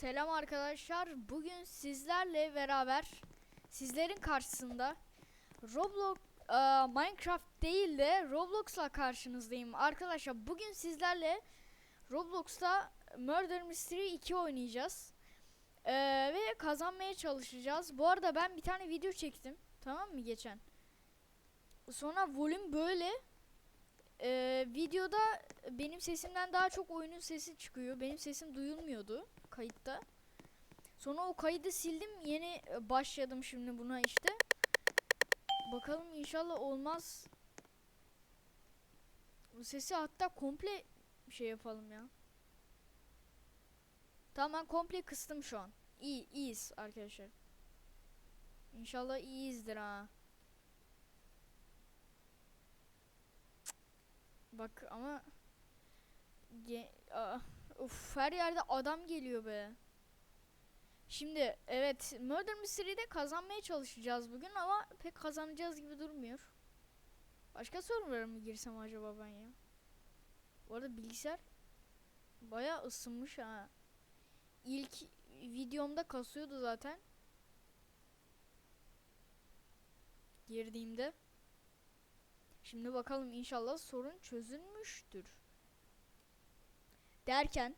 Selam arkadaşlar. Bugün sizlerle beraber sizlerin karşısında Roblox e, Minecraft değil de Roblox'la karşınızdayım. Arkadaşlar bugün sizlerle Roblox'ta Murder Mystery 2 oynayacağız. E, ve kazanmaya çalışacağız. Bu arada ben bir tane video çektim. Tamam mı geçen? Sonra volüm böyle. E, videoda benim sesimden daha çok oyunun sesi çıkıyor. Benim sesim duyulmuyordu kayıtta. Sonra o kaydı sildim. Yeni e, başladım şimdi buna işte. Bakalım inşallah olmaz. Bu sesi hatta komple şey yapalım ya. Tamam ben komple kıstım şu an. İyi, iyiyiz arkadaşlar. İnşallah iyiyizdir ha. Bak ama Ge Aa, Uf her yerde adam geliyor be. Şimdi evet Murder Mystery'de kazanmaya çalışacağız bugün ama pek kazanacağız gibi durmuyor. Başka sorulara mı girsem acaba ben ya? Bu arada bilgisayar bayağı ısınmış ha. İlk videomda kasıyordu zaten. Girdiğimde. Şimdi bakalım inşallah sorun çözülmüştür. Derken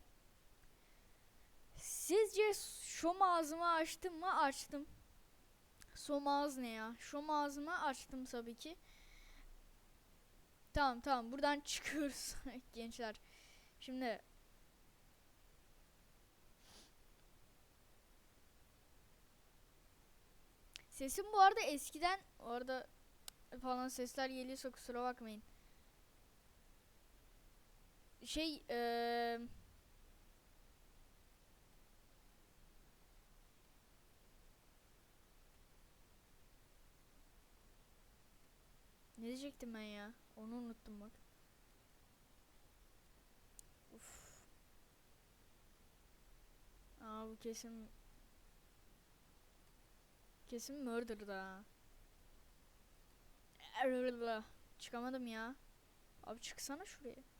sizce şom ağzımı açtım mı? Açtım. Som ağız ne ya? Şom ağzımı açtım tabii ki. Tamam tamam buradan çıkıyoruz gençler. Şimdi Sesim bu arada eskiden orada falan sesler geliyorsa kusura bakmayın. Şey eee Ne diyecektim ben ya? Onu unuttum bak. Uf. Aa bu kesin kesin murder'da. ha.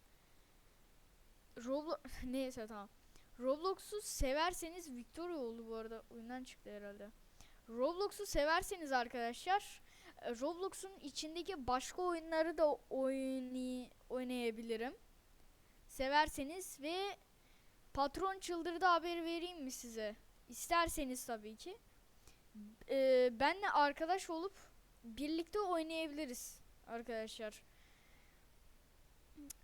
Roblox neyse tamam. Roblox'u severseniz Victoria oldu bu arada. Oyundan çıktı herhalde. Roblox'u severseniz arkadaşlar e, Roblox'un içindeki başka oyunları da oynay oynayabilirim. Severseniz ve patron çıldırdı haber vereyim mi size? İsterseniz tabii ki. Ee, benle arkadaş olup birlikte oynayabiliriz arkadaşlar.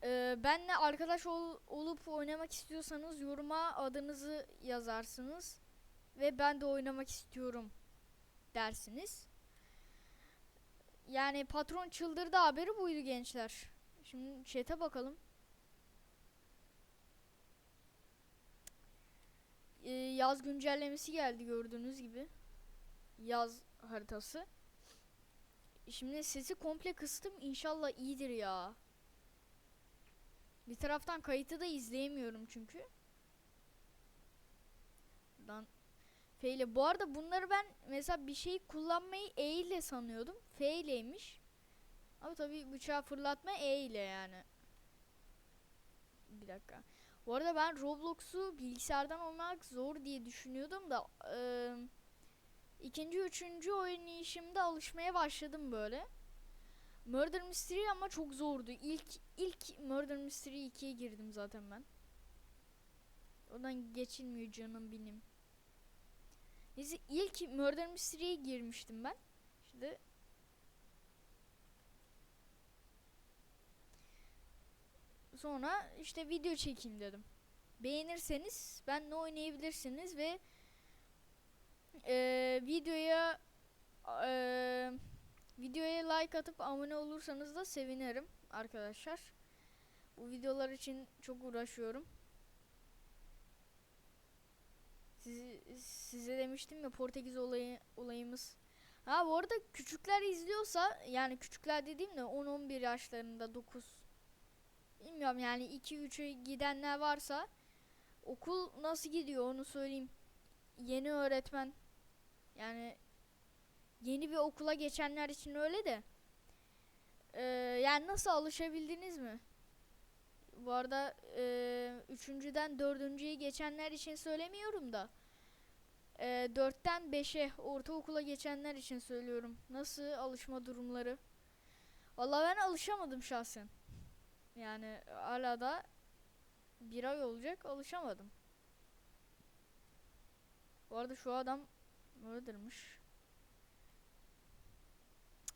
Ee, benle arkadaş ol- olup oynamak istiyorsanız yoruma adınızı yazarsınız ve ben de oynamak istiyorum dersiniz. Yani patron çıldırdı haberi buydu gençler. Şimdi chat'e bakalım. Ee, yaz güncellemesi geldi gördüğünüz gibi. Yaz haritası. Şimdi sesi komple kıstım. İnşallah iyidir ya. Bir taraftan kayıtı da izleyemiyorum çünkü. Buradan F ile. Bu arada bunları ben mesela bir şeyi kullanmayı E ile sanıyordum. F ileymiş. Ama tabii bıçağı fırlatma E ile yani. Bir dakika. Bu arada ben Roblox'u bilgisayardan olmak zor diye düşünüyordum da eee, ikinci, üçüncü oynayışımda alışmaya başladım böyle. Murder Mystery ama çok zordu. İlk ilk Murder Mystery 2'ye girdim zaten ben. Oradan geçilmiyor canım benim. Neyse ilk Murder Mystery'ye girmiştim ben. Şimdi sonra işte video çekeyim dedim. Beğenirseniz benle oynayabilirsiniz ve eee, videoya eee, videoya like atıp abone olursanız da sevinirim arkadaşlar. Bu videolar için çok uğraşıyorum. Sizi, size demiştim ya Portekiz olayı olayımız. Ha bu arada küçükler izliyorsa yani küçükler dediğim de 10-11 yaşlarında 9 bilmiyorum yani 2-3'e gidenler varsa okul nasıl gidiyor onu söyleyeyim. Yeni öğretmen yani yeni bir okula geçenler için öyle de Ee, yani nasıl alışabildiniz mi? Bu arada e, üçüncüden dördüncüye geçenler için söylemiyorum da. E, dörtten beşe ortaokula geçenler için söylüyorum. Nasıl alışma durumları? Vallahi ben alışamadım şahsen. Yani hala da bir ay olacak alışamadım. Bu arada şu adam murder'mış.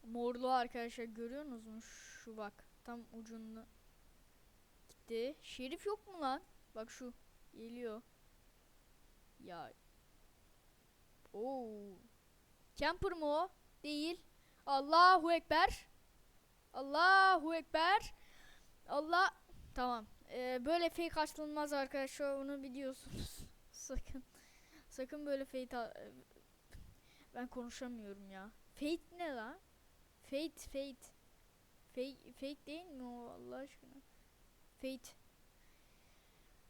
Morlu arkadaşlar görüyorsunuz mu? Şu bak tam ucunda gitti. Şerif yok mu lan? Bak şu geliyor. Ya. Oo. Camper mı o? Değil. Allahu ekber. Allahu ekber. Allah. Tamam. Ee, böyle fake açılmaz arkadaşlar onu biliyorsunuz. Sakın. Sakın böyle fake a- ben konuşamıyorum ya. Fate ne lan? Fate, fate. Fake, fake değil mi o Allah aşkına? Fate.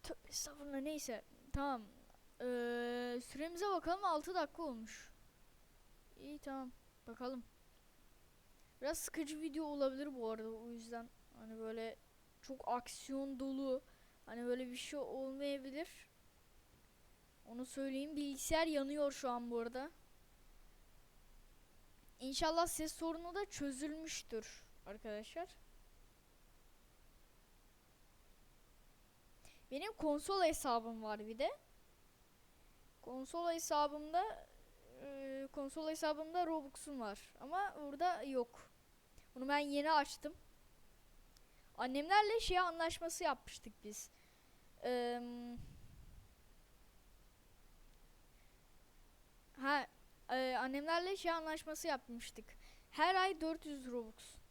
Tövbe estağfurullah neyse. Tamam. Ee, süremize bakalım 6 dakika olmuş. İyi tamam. Bakalım. Biraz sıkıcı video olabilir bu arada o yüzden. Hani böyle çok aksiyon dolu. Hani böyle bir şey olmayabilir. Onu söyleyeyim. Bilgisayar yanıyor şu an bu arada. İnşallah ses sorunu da çözülmüştür arkadaşlar. Benim konsol hesabım var bir de. Konsol hesabımda e, konsol hesabımda Robux'um var ama burada yok. Bunu ben yeni açtım. Annemlerle şey anlaşması yapmıştık biz. Eee ha e, annemlerle şey anlaşması yapmıştık. Her ay 400 Robux.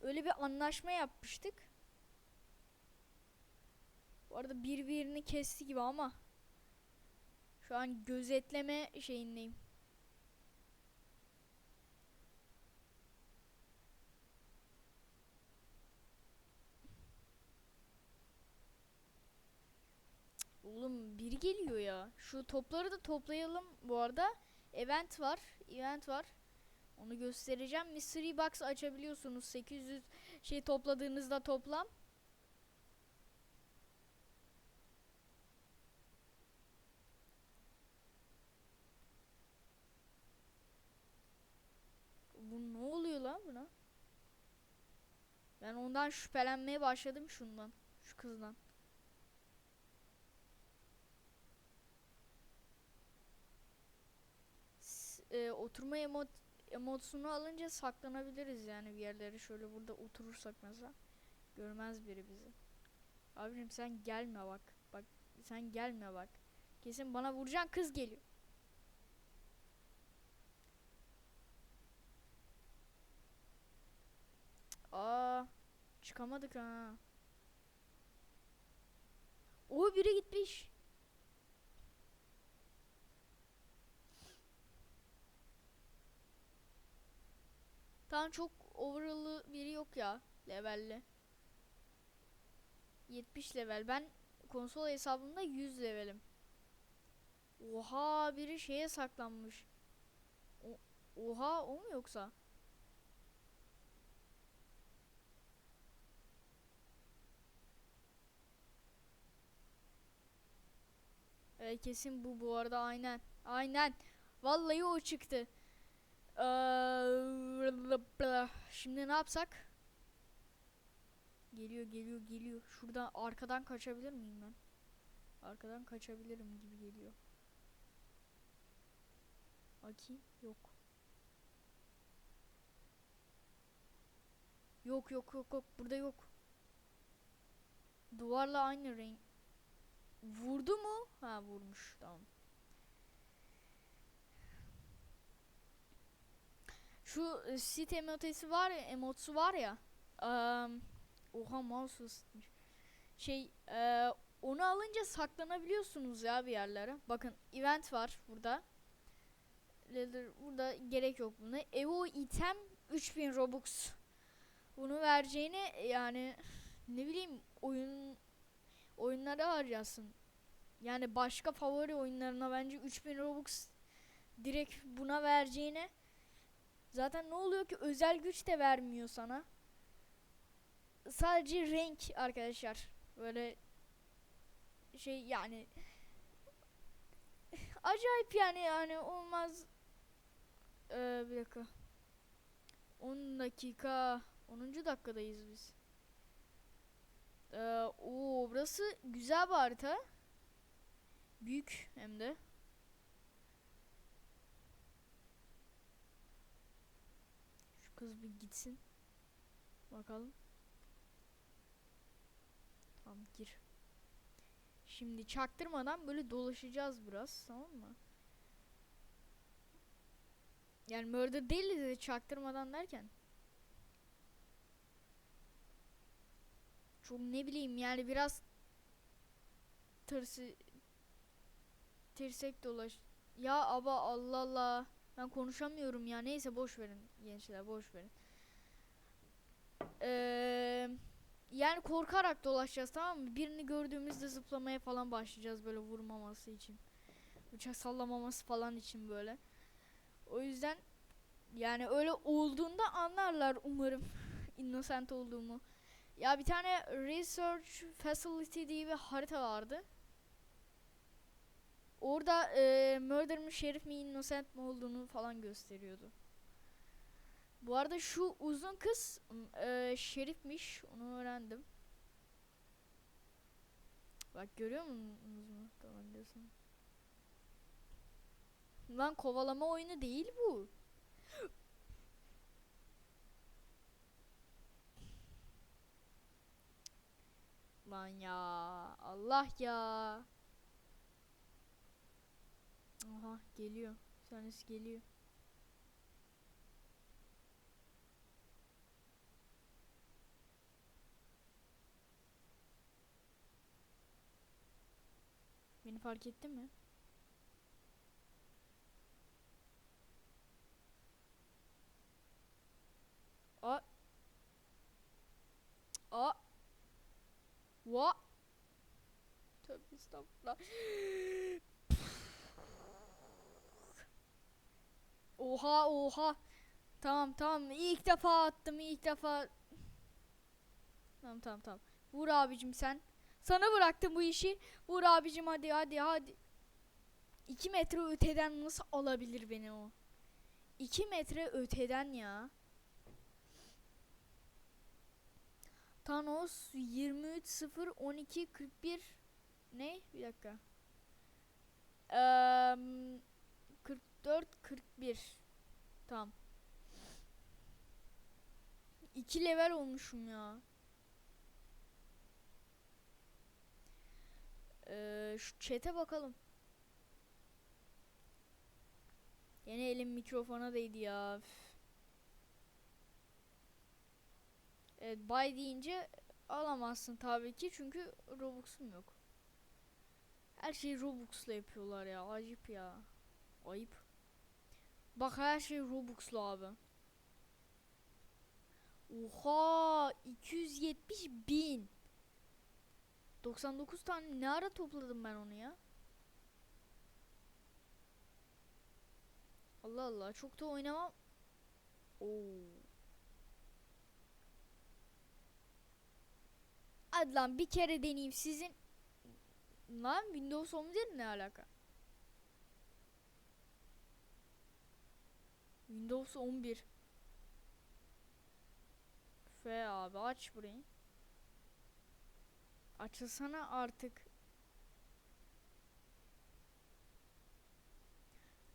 Öyle bir anlaşma yapmıştık. Bu arada birbirini kesti gibi ama şu an gözetleme şeyindeyim. Oğlum biri geliyor Şu topları da toplayalım bu arada. Event var. Event var. Onu göstereceğim. Mystery Box açabiliyorsunuz. 800 şey topladığınızda toplam. Bu ne oluyor lan buna? Ben ondan şüphelenmeye başladım şundan. Şu kızdan. E, oturma emot emotsunu alınca saklanabiliriz yani bir yerlere şöyle burada oturursak mesela görmez biri bizi. Abicim sen gelme bak. Bak sen gelme bak. Kesin bana vuracaksın kız geliyor. Aa çıkamadık ha. O biri gitmiş. Tam çok overall'ı biri yok ya levelli. 70 level. Ben konsol hesabımda 100 levelim. Oha biri şeye saklanmış. O- Oha o mu yoksa? Evet kesin bu bu arada aynen. Aynen. Vallahi o çıktı. Eee, Şimdi ne yapsak? Geliyor geliyor geliyor. Şuradan arkadan kaçabilir miyim ben? Arkadan kaçabilirim gibi geliyor. Bakayım. Yok. Yok yok yok yok. Burada yok. Duvarla aynı renk. Vurdu mu? Ha vurmuş. Tamam. Şu e, sit emotesi var ya, emotsu var ya. eee, oha mouse. Şey, eee, onu alınca saklanabiliyorsunuz ya bir yerlere. Bakın event var burada. Leather burada gerek yok buna. Evo item 3000 Robux. Bunu vereceğine yani ne bileyim oyun oyunlara harcasın. Yani başka favori oyunlarına bence 3000 Robux direkt buna vereceğine Zaten ne oluyor ki? Özel güç de vermiyor sana. Sadece renk arkadaşlar. Böyle şey yani. Acayip yani yani olmaz. Ee, bir dakika. 10 dakika. 10. dakikadayız biz. Ee, o burası güzel bir harita. Büyük hem de kız bir gitsin bakalım tamam gir Şimdi çaktırmadan böyle dolaşacağız biraz tamam mı? Yani murder değil de çaktırmadan derken. Çok ne bileyim yani biraz tırsı tirsek dolaş. Ya aba Allah Allah. Ben konuşamıyorum ya. Neyse boş verin gençler boş verin. Eee yani korkarak dolaşacağız tamam mı? Birini gördüğümüzde zıplamaya falan başlayacağız böyle vurmaması için. Bıçak sallamaması falan için böyle. O yüzden yani öyle olduğunda anlarlar umarım innocent olduğumu. Ya bir tane research facility diye bir harita vardı. Orada e, murder mı şerif mi innocent mi olduğunu falan gösteriyordu. Bu arada şu uzun kız e, şerifmiş. Onu öğrendim. Bak görüyor musunuz mu? Tamam diyorsun. Lan kovalama oyunu değil bu. Lan ya. Allah ya. Aha geliyor. Bir tanesi geliyor. Beni fark ettin mi? A A Va Tövbe estağfurullah. Oha oha. Tamam tamam ilk defa attım ilk defa. Tamam tamam tamam. Vur abicim sen. Sana bıraktım bu işi. Vur abicim hadi hadi hadi. 2 metre öteden nasıl alabilir beni o? 2 metre öteden ya. Thanos 23 0 12 41 ne? Bir dakika. Eee 44 41 Tamam. 2 level olmuşum ya. Ee, şu chat'e bakalım. Yine elim mikrofona değdi ya. Üf. Evet buy deyince alamazsın tabii ki çünkü Robux'um yok. Her şeyi Robux'la yapıyorlar ya. Acip ya. Ayıp. Bak her şey Robux'la abi. Oha 270 bin. 99 tane ne ara topladım ben onu ya? Allah Allah çok da oynamam. Oo. Hadi lan bir kere deneyeyim sizin. Lan Windows 11 ne alaka? Windows 11. F abi aç burayı. Açılsana artık.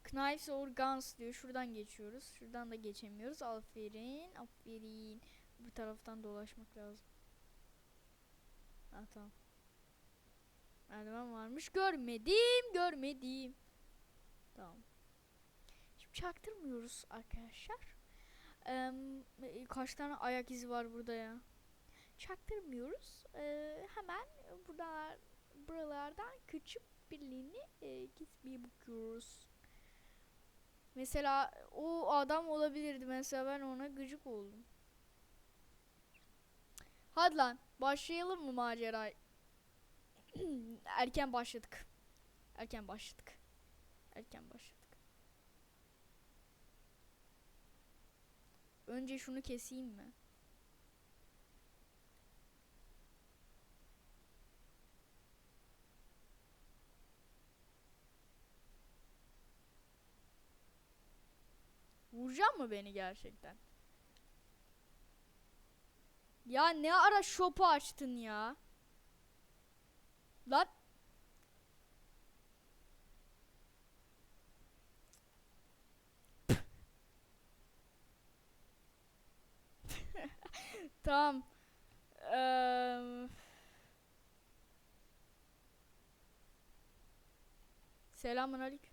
Knives or guns diyor. Şuradan geçiyoruz. Şuradan da geçemiyoruz. Aferin. Aferin. Bu taraftan dolaşmak lazım. Ha tamam. Merdiven varmış. Görmedim. Görmedim. Tamam. Şimdi çaktırmıyoruz arkadaşlar. Ee, kaç tane ayak izi var burada ya? Çaktırmıyoruz. Ee, hemen buralar, buralardan küçük birliğini e, gitmeye bakıyoruz. Mesela o adam olabilirdi. Mesela ben ona gıcık oldum. Hadi lan başlayalım mı macerayı? Erken başladık. Erken başladık. Erken başladık. Önce şunu keseyim mi? Vuracak mı beni gerçekten? Ya ne ara shop'u açtın ya? Lan Tamam. Eee Selamun aleyküm.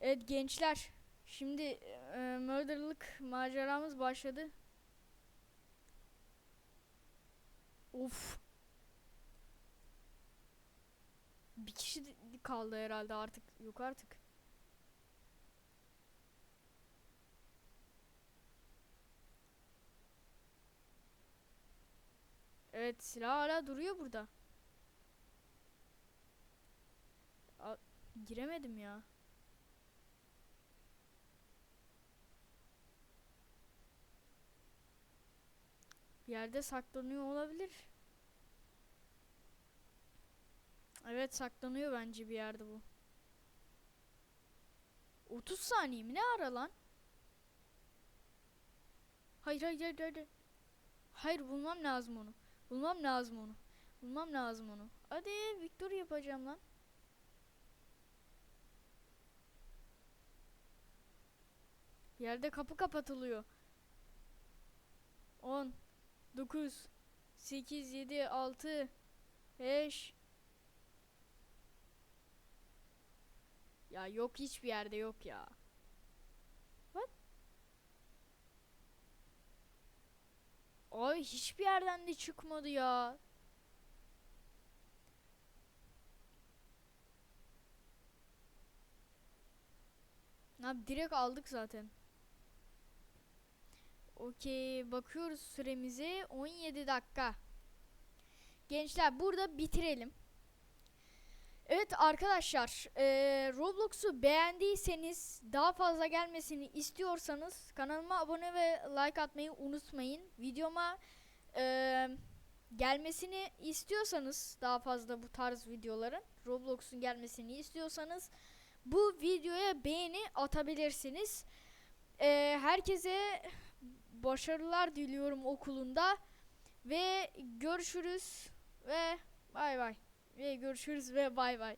Evet gençler. Şimdi eee murderlık maceramız başladı. Of. Bir kişi kaldı herhalde artık. Yok artık. Evet silah hala duruyor burada. A- giremedim ya. Yerde saklanıyor olabilir. Evet saklanıyor bence bir yerde bu. 30 saniye mi ne ara lan? Hayır hayır hayır hayır. Hayır bulmam lazım onu. Bulmam lazım onu. Bulmam lazım onu. Hadi Victor yapacağım lan. Yerde kapı kapatılıyor. 10 9 8 7 6 5 Ya yok hiçbir yerde yok ya. What? Ay hiçbir yerden de çıkmadı ya. Abi direkt aldık zaten. Okey bakıyoruz süremizi 17 dakika. Gençler burada bitirelim. Evet arkadaşlar eee, Roblox'u beğendiyseniz daha fazla gelmesini istiyorsanız kanalıma abone ve like atmayı unutmayın. Videoma eee, gelmesini istiyorsanız daha fazla bu tarz videoların Roblox'un gelmesini istiyorsanız bu videoya beğeni atabilirsiniz. Eee, herkese başarılar diliyorum okulunda ve görüşürüz ve bay bay ve görüşürüz ve bay bay.